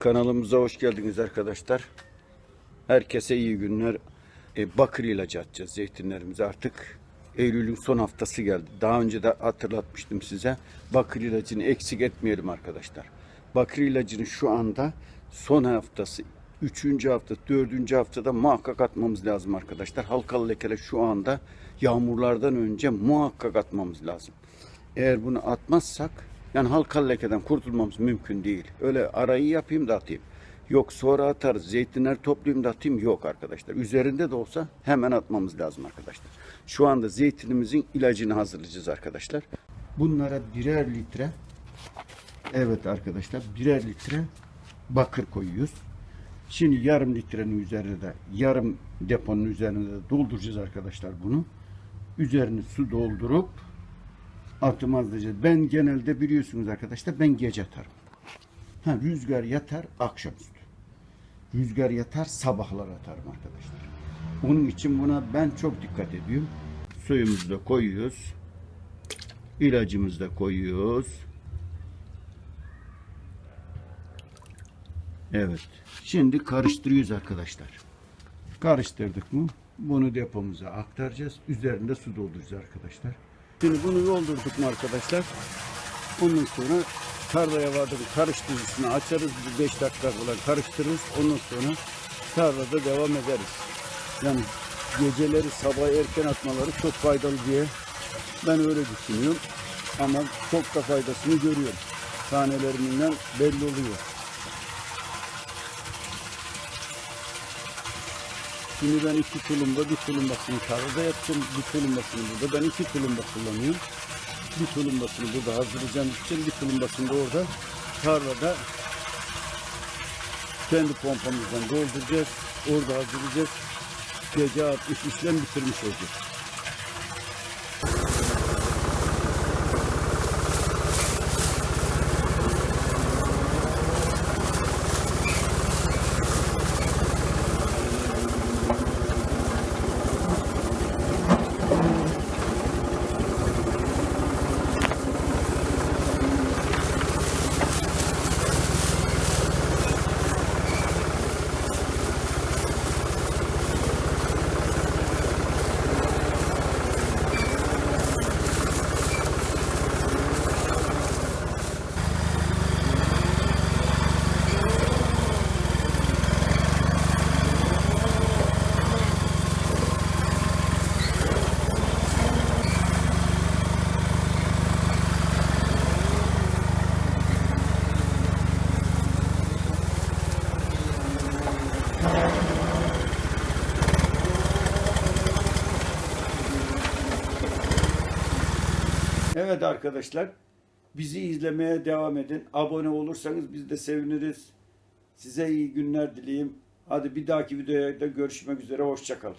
Kanalımıza hoş geldiniz arkadaşlar. Herkese iyi günler. E, bakır ilacı atacağız zeytinlerimize artık. Eylül'ün son haftası geldi. Daha önce de hatırlatmıştım size. Bakır ilacını eksik etmeyelim arkadaşlar. Bakır ilacını şu anda son haftası, üçüncü hafta, dördüncü haftada muhakkak atmamız lazım arkadaşlar. Halkalı lekeler şu anda yağmurlardan önce muhakkak atmamız lazım. Eğer bunu atmazsak yani halkalı lekeden kurtulmamız mümkün değil. Öyle arayı yapayım da atayım. Yok sonra atarız. Zeytinler toplayayım da atayım. Yok arkadaşlar. Üzerinde de olsa hemen atmamız lazım arkadaşlar. Şu anda zeytinimizin ilacını hazırlayacağız arkadaşlar. Bunlara birer litre evet arkadaşlar birer litre bakır koyuyoruz. Şimdi yarım litrenin üzerine de yarım deponun üzerine de dolduracağız arkadaşlar bunu. Üzerine su doldurup atım azlayacağız. Ben genelde biliyorsunuz arkadaşlar ben gece atarım. Ha, rüzgar yatar akşamüstü. Rüzgar yatar sabahlar atarım arkadaşlar. Onun için buna ben çok dikkat ediyorum. Suyumuzu da koyuyoruz. İlacımızı da koyuyoruz. Evet. Şimdi karıştırıyoruz arkadaşlar. Karıştırdık mı bunu depomuza aktaracağız. Üzerinde su dolduracağız arkadaşlar. Şimdi bunu doldurduk mu arkadaşlar? Ondan sonra tarlaya vardık karıştırıcısını açarız. Bir 5 dakika falan karıştırırız. Ondan sonra tarlada devam ederiz. Yani geceleri sabah erken atmaları çok faydalı diye ben öyle düşünüyorum. Ama çok da faydasını görüyorum. Tanelerinden belli oluyor. Şimdi ben iki tulumda bir tulumbasını tarlada yaptım. Bir tulumbasını burada. Ben iki tulumba kullanıyorum. Bir tulumbasını burada hazırlayacağım için bir tulumbasını da orada tarlada kendi pompamızdan dolduracağız. Orada hazırlayacağız. Gece 60 işlem bitirmiş olacağız. Evet arkadaşlar bizi izlemeye devam edin. Abone olursanız biz de seviniriz. Size iyi günler dileyim. Hadi bir dahaki videoda görüşmek üzere. Hoşçakalın.